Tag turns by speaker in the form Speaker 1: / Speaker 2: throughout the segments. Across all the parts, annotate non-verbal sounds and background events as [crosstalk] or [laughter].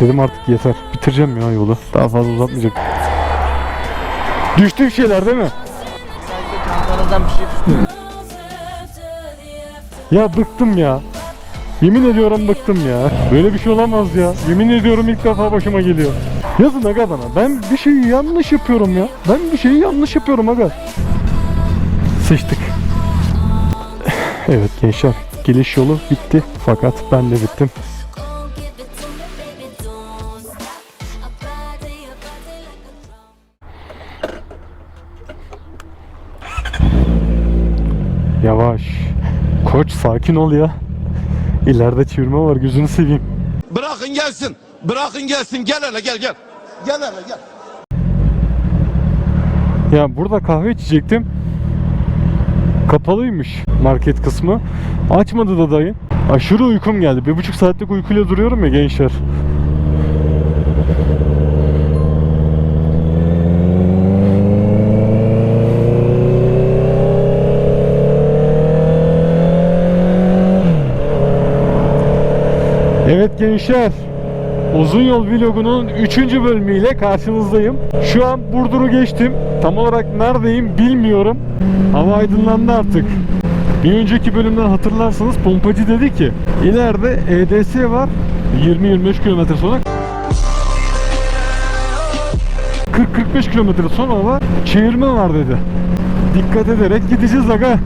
Speaker 1: Dedim artık yeter. Bitireceğim ya yolu. Daha fazla uzatmayacak. Düştü bir şeyler değil mi? Ya bıktım ya. Yemin ediyorum bıktım ya. Böyle bir şey olamaz ya. Yemin ediyorum ilk defa başıma geliyor. Yazın aga bana. Ben bir şeyi yanlış yapıyorum ya. Ben bir şeyi yanlış yapıyorum aga. Sıçtık. [sighs] Evet gençler. Geliş yolu bitti. Fakat ben de bittim. Yavaş. Koç sakin ol ya. İleride çevirme var gözünü seveyim.
Speaker 2: Bırakın gelsin. Bırakın gelsin. Gel hele gel gel. Gel hele gel.
Speaker 1: Ya burada kahve içecektim. Kapalıymış market kısmı. Açmadı da dayı. Aşırı uykum geldi. Bir buçuk saatlik uykuyla duruyorum ya gençler. Evet gençler. Uzun yol vlogunun 3. bölümüyle karşınızdayım. Şu an Burdur'u geçtim. Tam olarak neredeyim bilmiyorum. Hava aydınlandı artık. Bir önceki bölümden hatırlarsanız pompacı dedi ki ileride EDS var 20-25 kilometre sonra 40-45 kilometre sonra da çevirme var dedi. Dikkat ederek gideceğiz aga.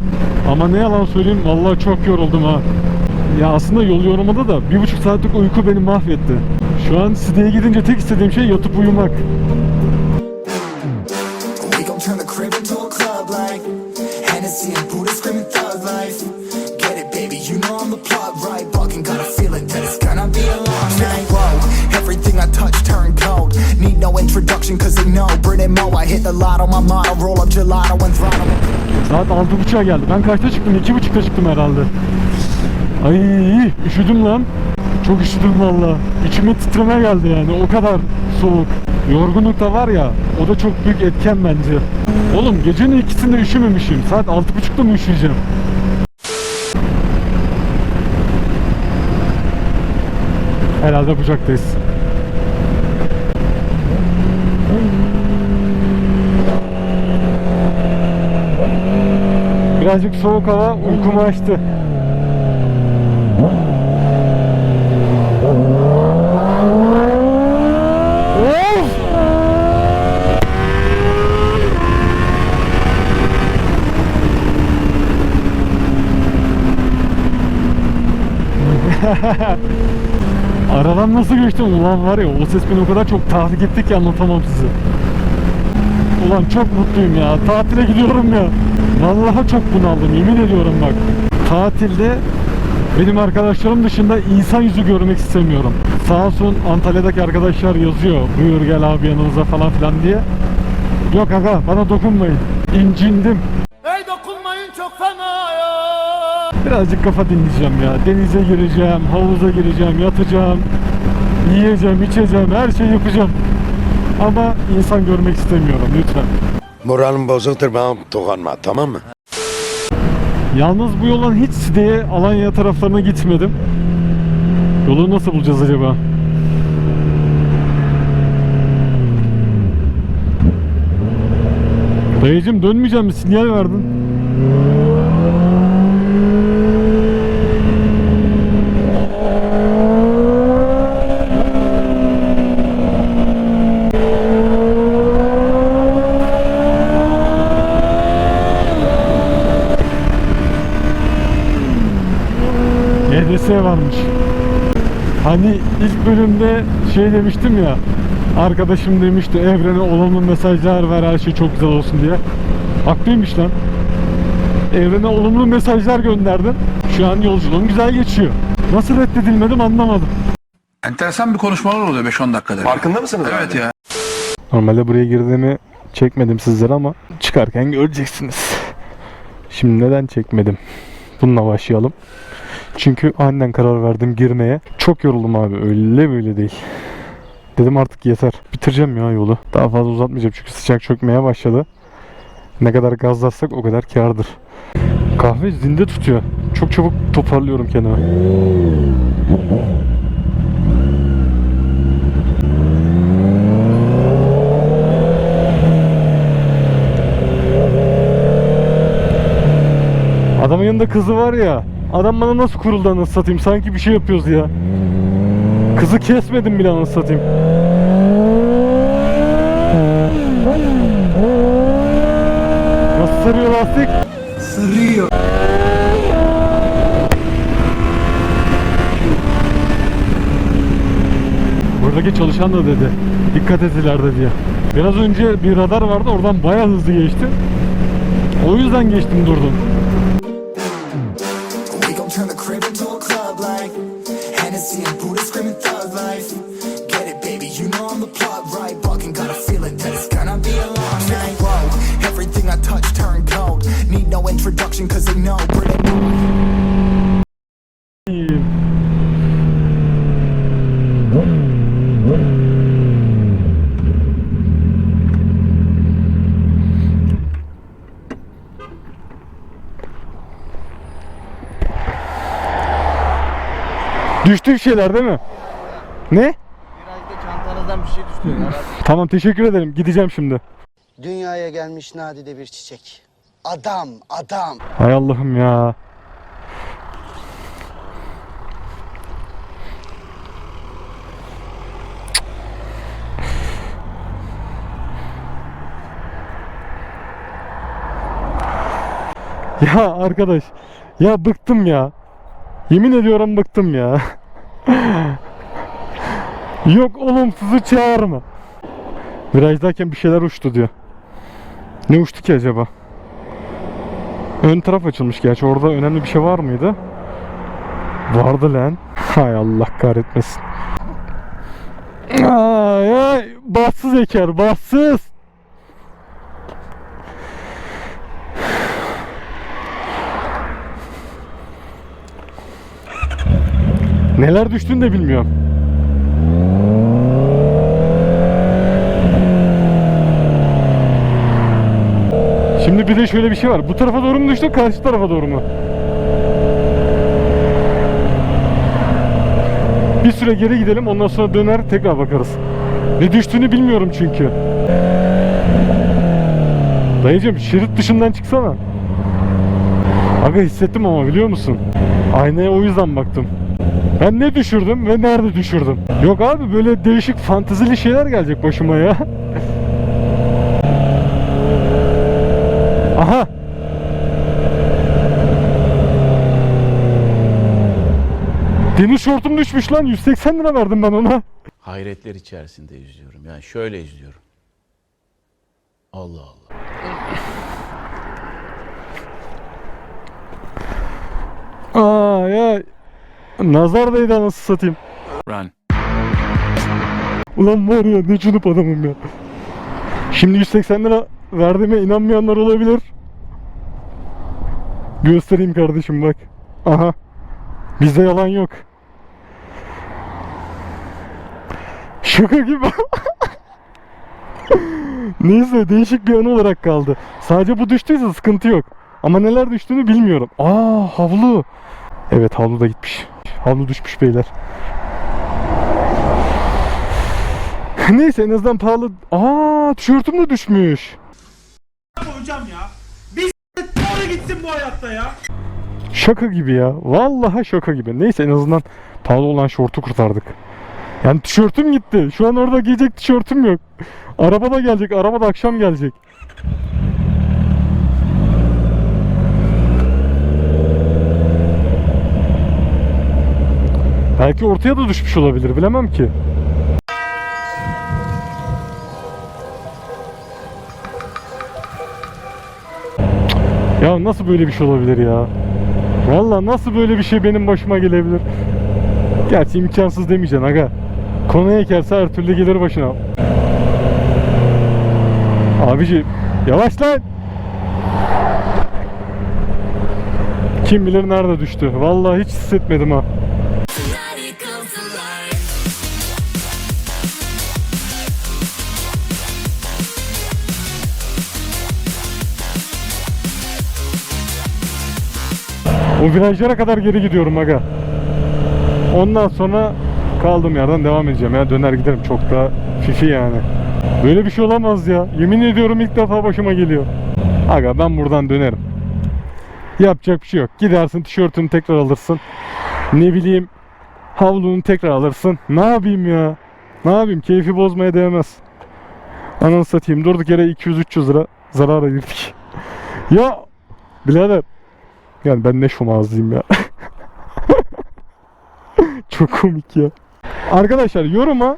Speaker 1: Ama ne yalan söyleyeyim vallahi çok yoruldum ha. Ya aslında yol yorumunda da bir buçuk saatlik uyku beni mahvetti. Şu an siteye gidince tek istediğim şey yatıp uyumak. Saat 6.30'a geldi. Ben kaçta çıktım? 2.30'da çıktım herhalde. Ay üşüdüm lan. Çok üşüdüm valla. İçime titreme geldi yani. O kadar soğuk. Yorgunluk da var ya. O da çok büyük etken bence. Oğlum gecenin ikisinde üşümemişim. Saat 6.30'da mı üşüyeceğim? Herhalde bucaktayız. Birazcık soğuk hava uykumu açtı. [laughs] Aradan nasıl geçtim ulan var ya o ses beni o kadar çok tahrik etti ki anlatamam size. Ulan çok mutluyum ya. Tatile gidiyorum ya. Vallahi çok bunaldım. Yemin ediyorum bak. Tatilde benim arkadaşlarım dışında insan yüzü görmek istemiyorum. Sağ olsun Antalya'daki arkadaşlar yazıyor. Buyur gel abi yanınıza falan filan diye. Yok aga bana dokunmayın. İncindim. Birazcık kafa dinleyeceğim ya. Denize gireceğim, havuza gireceğim, yatacağım. Yiyeceğim, içeceğim, her şeyi yapacağım. Ama insan görmek istemiyorum lütfen.
Speaker 2: Moralim bozuktur bana dokunma tamam mı?
Speaker 1: Yalnız bu yoldan hiç Side'ye, Alanya taraflarına gitmedim. Yolu nasıl bulacağız acaba? Dayıcım dönmeyeceğim mi? Sinyal verdin. EDS varmış. Hani ilk bölümde şey demiştim ya Arkadaşım demişti evrene olumlu mesajlar ver her şey çok güzel olsun diye Haklıymış lan Evrene olumlu mesajlar gönderdim Şu an yolculuğum güzel geçiyor Nasıl reddedilmedim anlamadım
Speaker 3: Enteresan bir konuşmalar oluyor 5-10 dakikada. Farkında mısınız? Evet ya.
Speaker 1: Normalde buraya girdiğimi çekmedim sizlere ama çıkarken göreceksiniz. Şimdi neden çekmedim? Bununla başlayalım. Çünkü aniden karar verdim girmeye. Çok yoruldum abi öyle böyle değil. Dedim artık yeter. Bitireceğim ya yolu. Daha fazla uzatmayacağım çünkü sıcak çökmeye başladı. Ne kadar gazlarsak o kadar kardır. Kahve zinde tutuyor. Çok çabuk toparlıyorum kendimi. Adamın yanında kızı var ya. Adam bana nasıl kuruldu anasını satayım. Sanki bir şey yapıyoruz ya. Kızı kesmedim bile anasını satayım. Nasıl sarıyor lastik? Buradaki çalışan da dedi. Dikkat et ileride diye. Biraz önce bir radar vardı oradan bayağı hızlı geçti. O yüzden geçtim durdum. Düştü bir şeyler değil mi? Ne?
Speaker 4: Virajda çantanızdan bir şey düştü.
Speaker 1: Tamam teşekkür ederim. Gideceğim şimdi.
Speaker 5: Dünyaya gelmiş nadide bir çiçek. Adam, adam.
Speaker 1: Hay Allah'ım ya. Ya arkadaş ya bıktım ya. Yemin ediyorum bıktım ya. Yok olumsuzu çağırma. Virajdayken bir şeyler uçtu diyor. Ne uçtu ki acaba? Ön taraf açılmış gerçi orada önemli bir şey var mıydı? Vardı lan. Hay Allah kahretmesin. Ay ay bahtsız Eker bahtsız. Neler düştüğünü de bilmiyorum. Şimdi bir de şöyle bir şey var. Bu tarafa doğru mu düştü, karşı tarafa doğru mu? Bir süre geri gidelim, ondan sonra döner tekrar bakarız. Ne düştüğünü bilmiyorum çünkü. Dayıcım şerit dışından çıksana. Aga hissettim ama biliyor musun? Aynaya o yüzden baktım. Ben ne düşürdüm ve nerede düşürdüm? Yok abi böyle değişik fantezili şeyler gelecek başıma ya. Aha. Deniz şortum düşmüş lan 180 lira verdim ben ona.
Speaker 6: hayretler içerisinde izliyorum. Yani şöyle izliyorum. Allah Allah.
Speaker 1: Aa ya nazar değdi anasını satayım.
Speaker 3: Run.
Speaker 1: Ulan var ya ne cunup adamım ya. Şimdi 180 lira verdiğime inanmayanlar olabilir. Göstereyim kardeşim bak. Aha. Bizde yalan yok. Şaka gibi. [laughs] Neyse değişik bir anı olarak kaldı. Sadece bu düştüyse sıkıntı yok. Ama neler düştüğünü bilmiyorum. Aa havlu. Evet havlu da gitmiş. Havlu düşmüş beyler. [laughs] Neyse en azından pahalı. Aa tişörtüm de düşmüş.
Speaker 7: hocam ya. Bir doğru gitsin bu hayatta ya.
Speaker 1: Şaka gibi ya. Vallahi şaka gibi. Neyse en azından pahalı olan şortu kurtardık. Yani tişörtüm gitti. Şu an orada giyecek tişörtüm yok. Arabada gelecek. Arabada akşam gelecek. Belki ortaya da düşmüş olabilir. Bilemem ki. Ya nasıl böyle bir şey olabilir ya? Valla nasıl böyle bir şey benim başıma gelebilir? Gerçi imkansız demeyeceksin aga. Konuya ekerse her türlü gelir başına. Abici yavaş lan. Kim bilir nerede düştü. Vallahi hiç hissetmedim ha. O virajlara kadar geri gidiyorum aga. Ondan sonra kaldığım yerden devam edeceğim ya. Döner giderim. Çok da fifi yani. Böyle bir şey olamaz ya. Yemin ediyorum ilk defa başıma geliyor. Aga ben buradan dönerim. Yapacak bir şey yok. Gidersin tişörtünü tekrar alırsın. Ne bileyim havlunu tekrar alırsın. Ne yapayım ya? Ne yapayım? Keyfi bozmaya değmez. Ananı satayım. Durduk yere 200-300 lira zarara girdik. ya birader. Yani ben ne şomazlıyım ya. [laughs] Çok komik ya. Arkadaşlar yoruma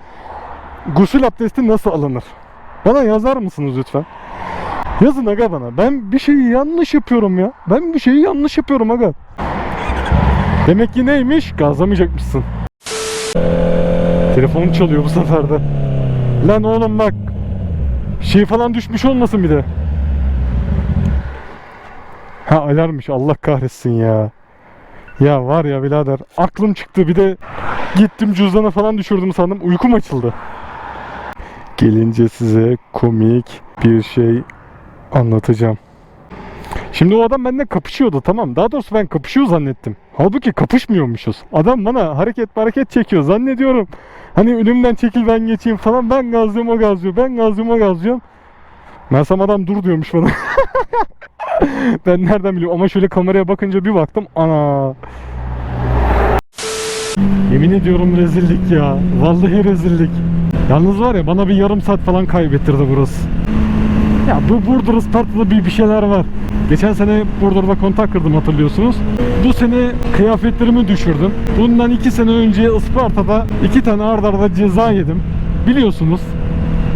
Speaker 1: gusül abdesti nasıl alınır? Bana yazar mısınız lütfen? Yazın aga bana. Ben bir şeyi yanlış yapıyorum ya. Ben bir şeyi yanlış yapıyorum aga. Demek ki neymiş? Gazlamayacakmışsın. Telefonum çalıyor bu sefer de. Lan oğlum bak. Şey falan düşmüş olmasın bir de. Ha alarmmış Allah kahretsin ya. Ya var ya birader aklım çıktı bir de gittim cüzdanı falan düşürdüm sandım uykum açıldı. Gelince size komik bir şey anlatacağım. Şimdi o adam benimle kapışıyordu tamam. Daha doğrusu ben kapışıyor zannettim. Halbuki kapışmıyormuşuz. Adam bana hareket hareket çekiyor zannediyorum. Hani önümden çekil ben geçeyim falan. Ben gazlıyorum o gazlıyor. Ben gazlıyorum o gazlıyorum. Mersem adam dur diyormuş bana. [laughs] [laughs] ben nereden biliyorum ama şöyle kameraya bakınca bir baktım ana. Yemin ediyorum rezillik ya. Vallahi rezillik. Yalnız var ya bana bir yarım saat falan kaybettirdi burası. Ya bu Burdur Isparta'da bir, bir şeyler var. Geçen sene Burdur'da kontak kırdım hatırlıyorsunuz. Bu sene kıyafetlerimi düşürdüm. Bundan iki sene önce Isparta'da iki tane arda arda ceza yedim. Biliyorsunuz.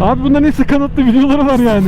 Speaker 1: Abi bunların hepsi kanıtlı videoları var yani.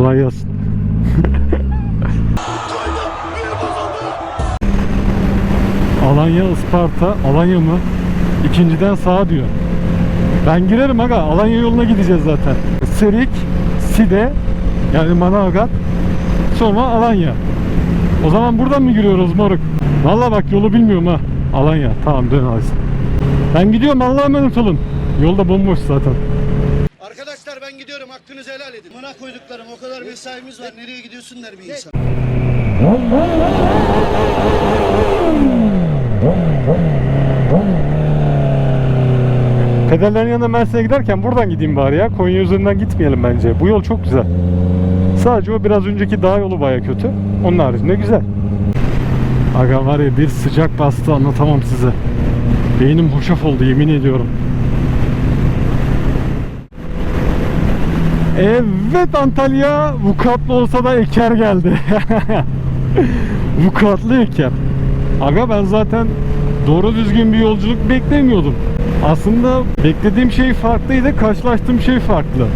Speaker 1: Kolay gelsin. Alanya Isparta, Alanya mı? İkinciden sağa diyor. Ben girerim aga. Alanya yoluna gideceğiz zaten. Serik, Side, yani Manavgat, sonra Alanya. O zaman buradan mı giriyoruz moruk? Valla bak yolu bilmiyorum ha. Alanya. Tamam dön Aziz. Ben gidiyorum Allah'a emanet olun. Yolda bomboş zaten.
Speaker 5: Hakkınızı helal edin. Bana koyduklarım o kadar mesaimiz var. Nereye gidiyorsun der bir insan.
Speaker 1: Pederlerin yanına Mersin'e giderken buradan gideyim bari ya. Konya üzerinden gitmeyelim bence. Bu yol çok güzel. Sadece o biraz önceki dağ yolu baya kötü. Onun haricinde güzel. Aga var ya bir sıcak bastı anlatamam size. Beynim hoşaf oldu yemin ediyorum. Evet Antalya vukuatlı olsa da Eker geldi. [laughs] vukuatlı Eker. Aga ben zaten doğru düzgün bir yolculuk beklemiyordum. Aslında beklediğim şey farklıydı, karşılaştığım şey farklı.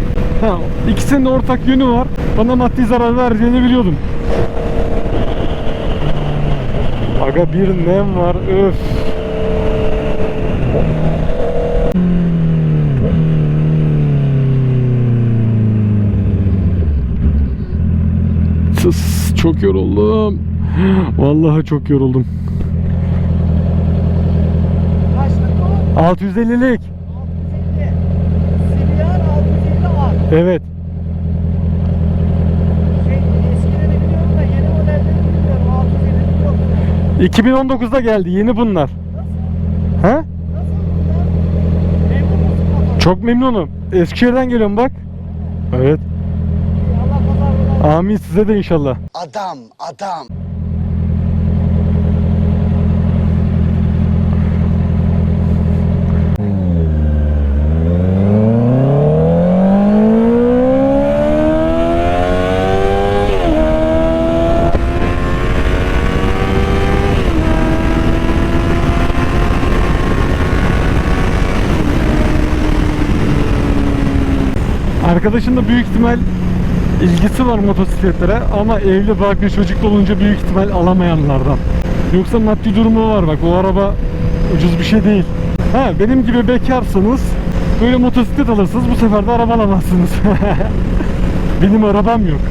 Speaker 1: Ha, ikisinin ortak yönü var. Bana maddi zarar vereceğini biliyordum. Aga bir nem var, öf. Çok yoruldum. Vallahi çok yoruldum. 650'lik.
Speaker 8: Silyan 650 var.
Speaker 1: Evet.
Speaker 8: Şey, da yeni modelleri. 650 yok.
Speaker 1: 2019'da geldi yeni bunlar. He?
Speaker 8: Nasıl? Memnun?
Speaker 1: Çok memnunum. Eskişehir'den geliyorum bak. Evet. Amin size de inşallah.
Speaker 5: Adam, adam.
Speaker 1: Arkadaşın da büyük ihtimal ilgisi var motosikletlere ama evli barklı çocuklu olunca büyük ihtimal alamayanlardan. Yoksa maddi durumu var bak o araba ucuz bir şey değil. Ha benim gibi bekarsanız böyle motosiklet alırsınız bu sefer de araba alamazsınız. [laughs] benim arabam yok.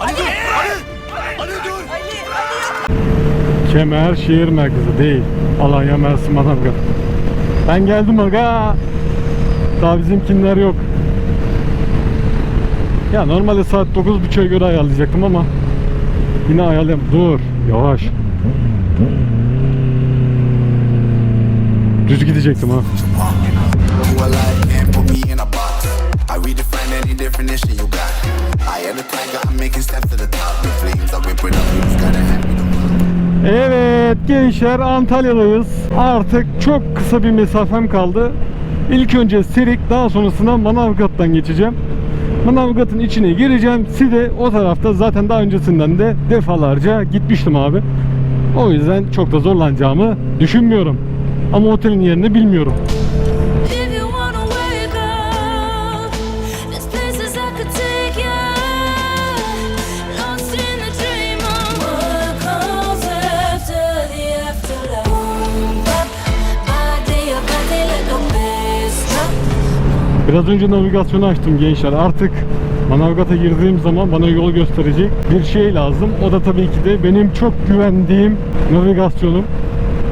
Speaker 1: Ali, Ali, Ali, dur. Kemer şehir merkezi değil. Alanya Mersin Manavgat. Ben geldim aga. Daha bizimkinler yok. Ya normalde saat 9.30'a göre ayarlayacaktım ama yine ayarlayayım. Dur, yavaş. Düz gidecektim ha. Evet gençler Antalya'dayız. Artık çok kısa bir mesafem kaldı. İlk önce Serik daha sonrasında Manavgat'tan geçeceğim. Manavgat'ın içine gireceğim. Side o tarafta zaten daha öncesinden de defalarca gitmiştim abi. O yüzden çok da zorlanacağımı düşünmüyorum. Ama otelin yerini bilmiyorum. Biraz önce navigasyonu açtım gençler. Artık Manavgat'a girdiğim zaman bana yol gösterecek bir şey lazım. O da tabii ki de benim çok güvendiğim navigasyonum.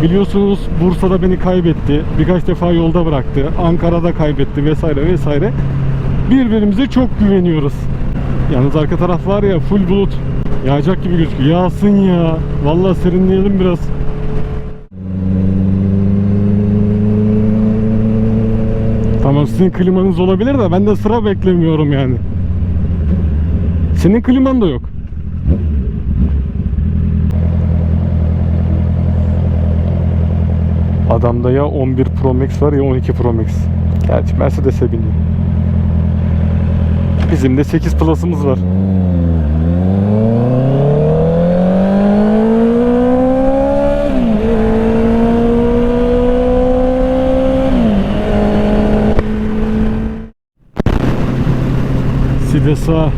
Speaker 1: Biliyorsunuz Bursa'da beni kaybetti. Birkaç defa yolda bıraktı. Ankara'da kaybetti vesaire vesaire. Birbirimize çok güveniyoruz. Yalnız arka taraf var ya full bulut. Yağacak gibi gözüküyor. Yağsın ya. Vallahi serinleyelim biraz. Tamam sizin klimanız olabilir de ben de sıra beklemiyorum yani. Senin kliman da yok. Adamda ya 11 Pro Max var ya 12 Pro Max. Gerçi Mercedes'e biniyor. Bizim de 8 Plus'ımız var. Sidesa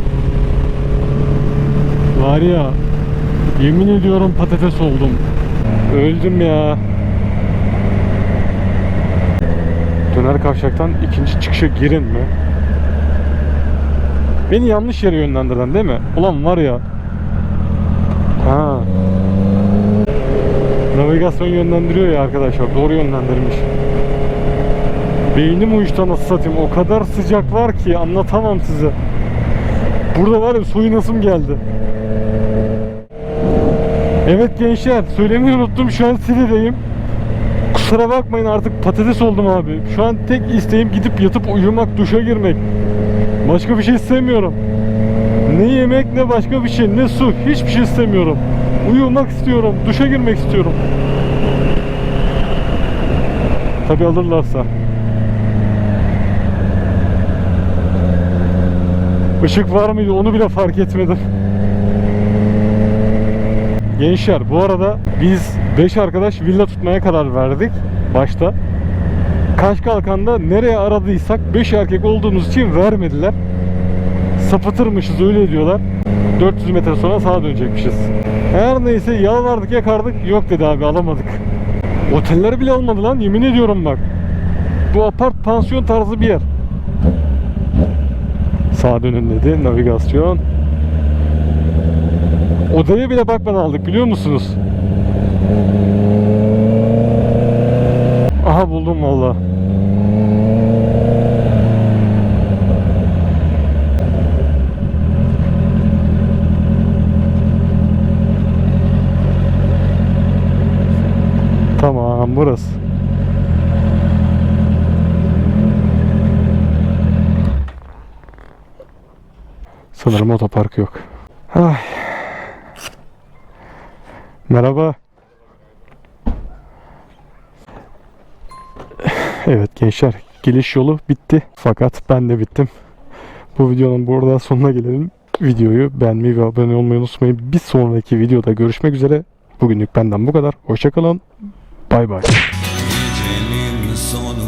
Speaker 1: Var ya Yemin ediyorum patates oldum. Öldüm ya. Döner kavşaktan ikinci çıkışa girin mi? Beni yanlış yere yönlendiren değil mi? Ulan var ya. Ha. Navigasyon yönlendiriyor ya arkadaşlar Doğru yönlendirmiş. Beynim uyuştu nasıl satayım. O kadar sıcak var ki anlatamam size Burada var ya soyunasım geldi. Evet gençler söylemeyi unuttum şu an Side'deyim. Kusura bakmayın artık patates oldum abi. Şu an tek isteğim gidip yatıp uyumak, duşa girmek. Başka bir şey istemiyorum. Ne yemek ne başka bir şey ne su hiçbir şey istemiyorum. Uyumak istiyorum, duşa girmek istiyorum. Tabi alırlarsa. Işık var mıydı onu bile fark etmedim. Gençler bu arada biz 5 arkadaş villa tutmaya karar verdik başta. Kaş kalkanda nereye aradıysak 5 erkek olduğumuz için vermediler. Sapıtırmışız öyle diyorlar. 400 metre sonra sağa dönecekmişiz. Her neyse yalvardık yakardık yok dedi abi alamadık. Oteller bile almadı lan yemin ediyorum bak. Bu apart pansiyon tarzı bir yer. Sağa dönün dedi navigasyon. Odaya bile bakmadan aldık biliyor musunuz? Aha buldum valla. Tamam burası. Sanırım otopark yok. Ay. Merhaba. Evet gençler geliş yolu bitti. Fakat ben de bittim. Bu videonun burada sonuna gelelim. Videoyu beğenmeyi ve abone olmayı unutmayın. Bir sonraki videoda görüşmek üzere. Bugünlük benden bu kadar. Hoşçakalın. Bay bay.
Speaker 9: Gecenin sonu